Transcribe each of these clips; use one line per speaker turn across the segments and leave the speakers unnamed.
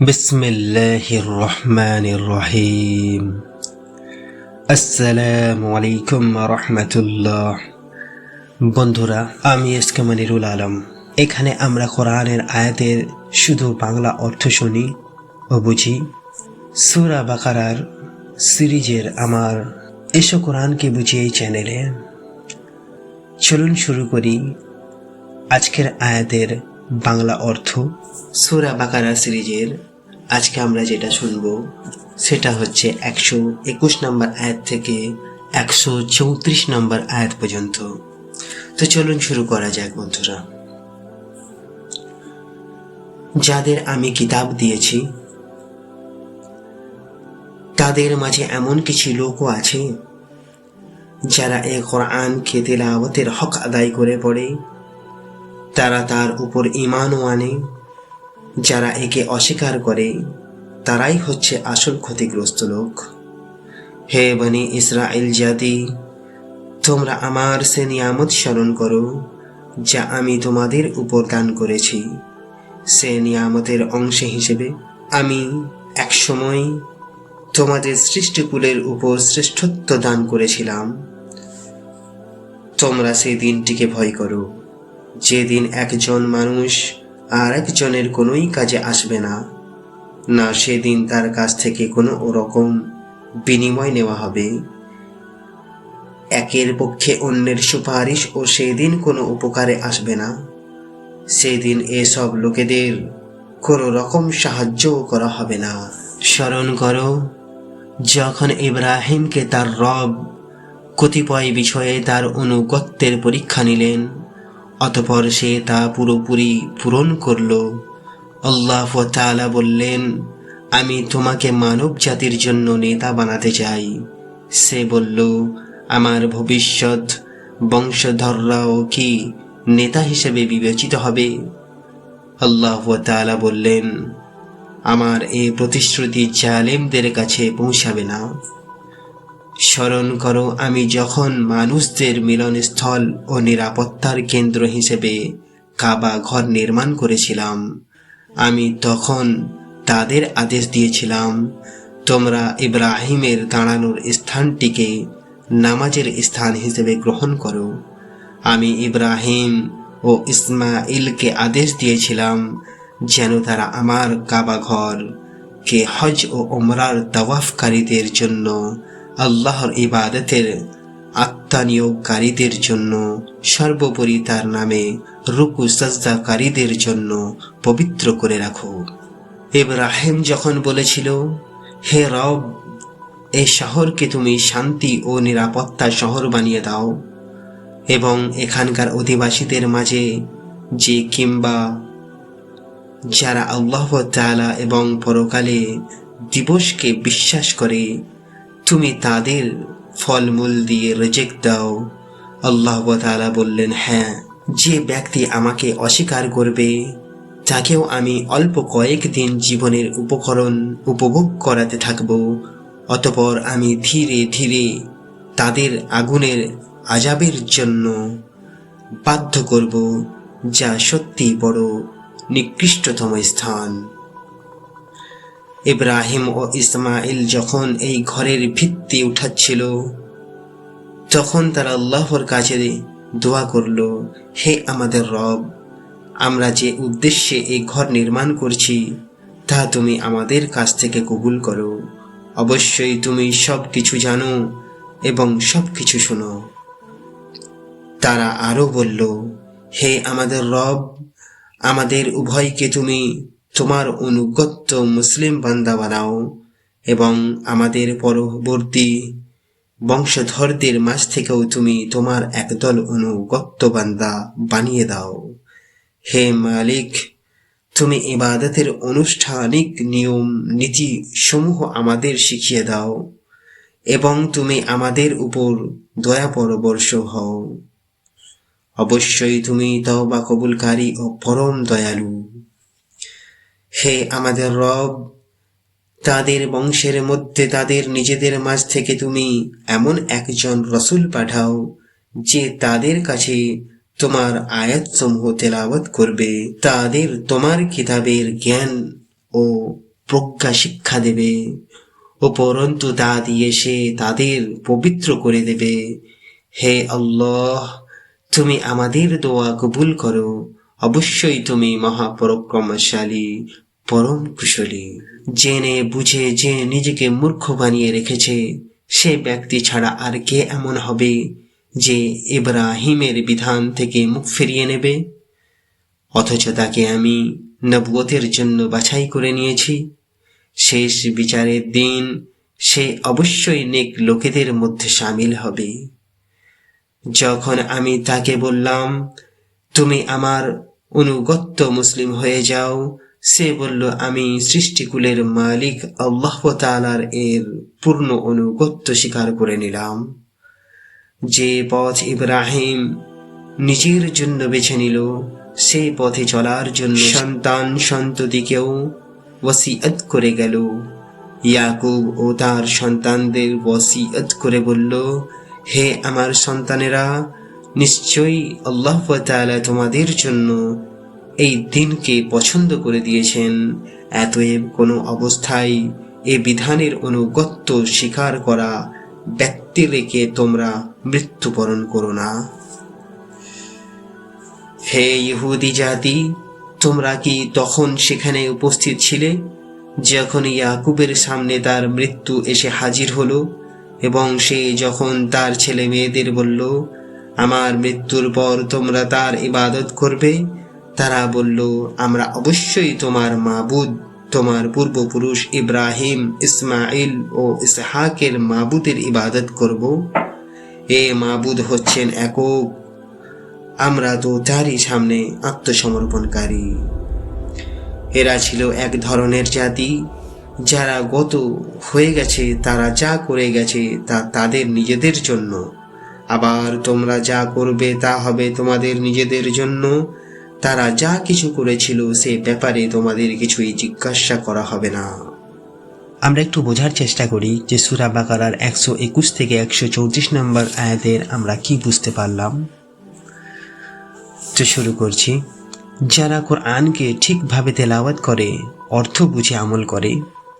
بسم الله الرحمن الرحيم আসসালামু আলাইকুম রহমতুল্লাহ বন্ধুরা আমি এসকে মনিরুল আলম এখানে আমরা কোরআনের আয়াতের শুধু বাংলা অর্থ শুনি ও বুঝি সুরা বাকারার সিরিজের আমার এসো কোরআনকে বুঝি এই চ্যানেলে চলুন শুরু করি আজকের আয়াতের বাংলা অর্থ সুরা বাকারা সিরিজের আজকে আমরা যেটা শুনব, সেটা হচ্ছে একশো একুশ নম্বর আয়াত থেকে একশো চৌত্রিশ নম্বর আয়াত পর্যন্ত। তো চলুন শুরু করা যাক বন্ধুরা। যাদের আমি কিতাব দিয়েছি, তাদের মাঝে এমন কিছু লোকও আছে, যারা এ কোরআনকে তেলাওয়াতের হক আদায় করে পড়ে, তারা তার উপর ইমানও আনে যারা একে অস্বীকার করে, তারাই হচ্ছে আসল ক্ষতিগ্রস্ত লোক। হে বনি ইসরায়েল জাতি, তোমরা আমার সে নিয়ামত স্মরণ করো, যা আমি তোমাদের উপর দান করেছি। সে নিয়ামতের অংশ হিসেবে আমি একসময় তোমাদের সৃষ্টিকুলের উপর শ্রেষ্ঠত্ব দান করেছিলাম। তোমরা সেই দিনটিকে ভয় করো। যেদিন একজন মানুষ আর একজনের কোনোই কাজে আসবে না। না, সেদিন তার কাছ থেকে কোনো রকম বিনিময় নেওয়া হবে। একের পক্ষে অন্যের সুপারিশ ও সেদিন কোনো উপকারে আসবে না। সেদিন এসব লোকেদের কোনো রকম সাহায্যও করা হবে না। স্মরণ করো, যখন ইব্রাহিমকে তার রব কতিপয় বিষয়ে তার অনুগত্যের পরীক্ষা নিলেন অতপর সে তা পুরোপুরি পূরণ করল। আল্লাহ তাআলা বললেন, আমি তোমাকে মানব জাতির জন্য নেতা বানাতে চাই। সে বলল, আমার ভবিষ্যৎ বংশধররাও কি নেতা হিসেবে বিবেচিত হবে? আল্লাহ তাআলা বললেন, আমার এই প্রতিশ্রুতি জালেমদের কাছে পৌঁছাবে না। স্মরণ করো, আমি যখন মানুষদের মিলনস্থল ও নিরাপত্তার কেন্দ্র হিসেবে কাবা ঘর নির্মাণ করেছিলাম, আমি তখন তাদের আদেশ দিয়েছিলাম, তোমরা ইব্রাহিমের দাঁড়ানোর স্থানটিকে নামাজের স্থান হিসেবে গ্রহণ করো। আমি ইব্রাহিম ও ইসমাইলকে আদেশ দিয়েছিলাম, যেন তারা আমার কাবা ঘর, কে হজ ও ওমরার তওয়াফকারীদের জন্য আল্লাহর ইবাদতের আত্মানিয়োগকারীদের জন্য, সর্বোপরি তার নামে রুকু সাজদাকারীদের জন্য পবিত্র করে রাখো। ইব্রাহিম যখন বলেছিল, হে রব, এ শহরকে তুমি শান্তি ও নিরাপত্তা শহর বানিয়ে দাও এবং এখানকার অধিবাসীদের মাঝে যে কিংবা যারা আল্লাহ তাআলা এবং পরকালে দিবসকে বিশ্বাস করে তুমি তাদের ফলমূল দিয়ে রেজেক দাও। আল্লাহ তাআলা বললেন হ্যাঁ যে ব্যক্তি আমাকে অস্বীকার করবে, তাকেও আমি অল্প কয়েকদিন জীবনের উপকরণ উপভোগ করাতে থাকব। অতপর আমি ধীরে ধীরে তাদের আগুনের আজাবের জন্য বাধ্য করব, যা সত্যি বড় নিকৃষ্টতম স্থান। ইব্রাহিম ও ইসমাইল যখন এই ঘরের ভিত্তি উঠাচ্ছিল, তখন তারা আল্লাহর কাছে দোয়া করল, হে আমাদের রব, আমরা যে উদ্দেশ্যে এই ঘর নির্মাণ করছি, তা তুমি আমাদের কাছ থেকে কবুল করো। অবশ্যই তুমি সব কিছু জানো এবং সব কিছু শোনো। তারা আরও বলল, হে আমাদের রব, আমাদের উভয়কে তুমি তোমার অনুগত্য মুসলিম বান্দা বানাও এবং আমাদের পরবর্তী বংশধরদের মাঝ থেকেও তুমি তোমার একদল অনুগত্য বান্দা বানিয়ে দাও। হে মালিক, তুমি ইবাদতের আনুষ্ঠানিক নিয়ম নীতি সমূহ আমাদের শিখিয়ে দাও এবং তুমি আমাদের উপর দয়া পরবর্ষ হও। অবশ্যই তুমি তওবা কবুলকারী ও পরম দয়ালু। হে আমাদের রব, তাদের বংশের মধ্যে তাদের নিজেদের মাঝ থেকে তুমি এমন একজন রসুল পাঠাও, যে তাদের কাছে তোমার আয়াতসমূহ তেলাওয়াত করবে। তাদের তোমার কিতাবের জ্ঞান ও প্রজ্ঞা শিক্ষা দেবে, উপরন্তু তা দিয়ে সে তাদের পবিত্র করে দেবে। হে আল্লাহ, তুমি আমাদের দোয়া কবুল করো। অবশ্যই তুমি মহাপরাক্রমশালী, পরম কুশলী। জেনে, বুঝে, যে নিজেকে মূর্খ বানিয়ে রেখেছে, সে ব্যক্তি ছাড়া আর কে এমন হবে যে ইব্রাহিমের বিধান থেকে মুখ ফিরিয়ে নেবে? অথচ তাকে আমি নবুয়তের জন্য বাছাই করে নিয়েছি। শেষ বিচারের দিন সে অবশ্যই নেক লোকেদের মধ্যে সামিল হবে। যখন আমি তাকে বললাম, তুমি আমার অনুগত্য মুসলিম হয়ে যাও। সে বলল, আমি সৃষ্টিকুলের মালিক আল্লাহ তালার এর পূর্ণ অনুগত্য স্বীকার করে নিলাম। যে পথ ইব্রাহিম নিজের জন্য বেছে নিল, সেই পথে চলার জন্য সন্তান সন্ততিকেও ওসিয়ত করে গেল। ইয়াকুব ও তার সন্তানদের ওসিয়ত করে বলল, হে আমার সন্তানেরা নিশ্চয়ই আল্লাহ তাআলা তোমাদের জন্য এই দিনকে পছন্দ করে দিয়েছেন। এতএব কোনো অবস্থায় এ বিধানের অনুগত্য স্বীকার করা ব্যক্তি রেখে তোমরা মৃত্যুবরণ করো না। হে ইহুদি জাতি, তোমরা কি তখন সেখানে উপস্থিত ছিলে, যখন ইয়াকুবের সামনে তার মৃত্যু এসে হাজির হলো এবং সে যখন তার ছেলে মেয়েদের বলল আমার মৃত্যুর পর তোমরা তার ইবাদত করবে। তারা বলল, আমরা অবশ্যই তোমার মাবুদ, তোমার পূর্বপুরুষ ইব্রাহিম ইসমাইল ও ইসহাকের মাবুদের ইবাদত করব। এ মাবুদ হচ্ছেন একক। আমরা তো তারই সামনে আত্মসমর্পণকারী। এরা ছিল এক ধরনের জাতি। যারা গত হয়ে গেছে, তারা যা করে গেছে, তা তাদের নিজেদের জন্য। আবার তোমরা যা করবে তা হবে তোমাদের নিজেদের জন্য। তারা যা কিছু করেছিল সে ব্যাপারে তোমাদের কিছুই জিজ্ঞাসা করা হবে না। আমরা একটু বোঝার চেষ্টা করি যে সুরা বাকারার একশো একুশ থেকে একশো চৌত্রিশ নম্বর আয়াতের আমরা কি বুঝতে পারলাম। তো শুরু করছি। যারা কোরআনকে ঠিকভাবে তেলাওয়াত করে, অর্থ বুঝে আমল করে,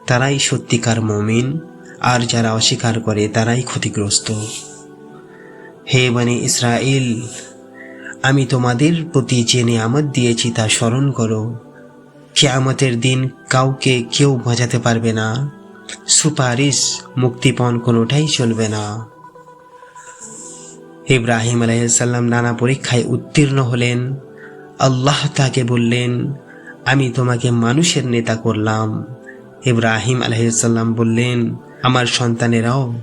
তারাই সত্যিকার মমিন, আর যারা অস্বীকার করে তারাই ক্ষতিগ্রস্ত। হে মানে ইসরায়েল আমি তোমাদের প্রতি যে নিয়ামত দিয়েছি তা স্মরণ করো। কেয়ামতের দিন কাউকে কেউ বাঁচাতে পারবে না। সুপারিশ মুক্তিপণ কোনোটাই চলবে না। ইব্রাহিম আলাইসাল্লাম নানা পরীক্ষায় উত্তীর্ণ হলেন। আল্লাহ তাকে বললেন, আমি তোমাকে মানুষের নেতা করলাম। ইব্রাহিম আলহিসাল্লাম বললেন, আমার সন্তানেরাও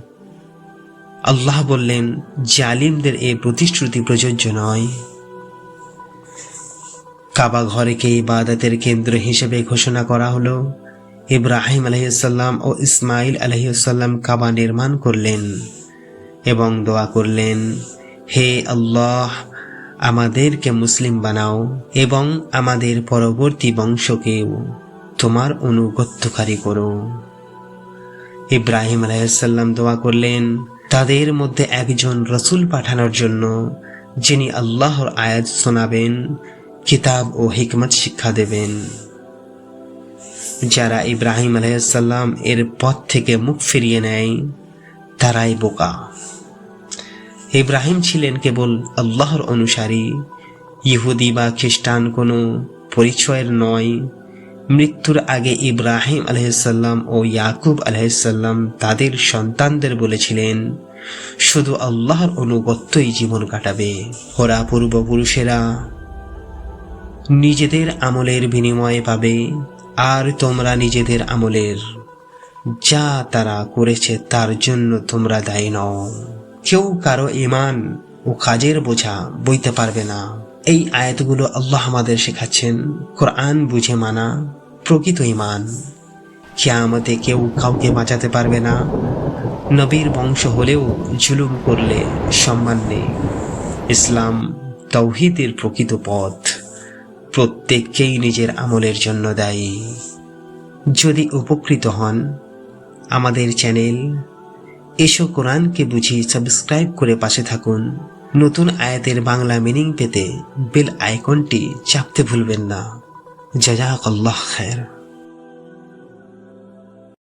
আল্লাহ বললেন, জালিমদের এ প্রতিশ্রুতি প্রযোজ্য নয়। কাবা ঘরেকে ইবাদতের কেন্দ্র হিসেবে ঘোষণা করা হলো। ইব্রাহিম আলহিসাল্লাম ও ইসমাইল আলহিসাল্লাম কাবা নির্মাণ করলেন এবং দোয়া করলেন, হে আল্লাহ, আমাদেরকে মুসলিম বানাও এবং আমাদের পরবর্তী বংশকেও তোমার অনুগত্যকারী করো। ইব্রাহিম আলাইসাল্লাম দোয়া করলেন তাদের মধ্যে একজন রসুল পাঠানোর জন্য, যিনি আল্লাহর আয়াত শোনাবেন, কিতাব ও হিকমত শিক্ষা দেবেন। যারা ইব্রাহিম আলাইসাল্লাম এর পথ থেকে মুখ ফিরিয়ে নেয়, তারাই বোকা। ইব্রাহিম ছিলেন কেবল আল্লাহর অনুসারী, ইহুদি বা খ্রিস্টান কোনো পরিচয়ের নয় মৃত্যুর আগে ইব্রাহিম আলহিসাল্লাম ও ইয়াকুব আলহিসাল্লাম তাদের সন্তানদের বলেছিলেন, শুধু আল্লাহর অনুগত্যই জীবন কাটাবে। ওরা পূর্বপুরুষেরা নিজেদের আমলের বিনিময়ে পাবে, আর তোমরা নিজেদের আমলের যা তারা করেছে তার জন্য তোমরা দায়ী নও। কেউ কারও ইমান ও কাজের বোঝা বইতে পারবে না। এই আয়াতগুলো আল্লাহ আমাদের শেখাচ্ছেন। কোরআন বুঝে মানা, প্রকৃত ইমান কিয়ামতে কেউ কাউকে বাঁচাতে পারবে না। নবীর বংশ হলেও জুলুম করলে সম্মান নেই। ইসলাম তৌহিদের প্রকৃত পথ। প্রত্যেককেই নিজের আমলের জন্য দায়ী। যদি উপকৃত হন, আমাদের চ্যানেল, এসো কোরআনকে বুঝি সাবস্ক্রাইব করে পাশে থাকুন। নতুন আয়াতের বাংলা মিনিং পেতে বেল আইকনটি চাপতে ভুলবেন না। জাজাক আল্লাহ খায়ের।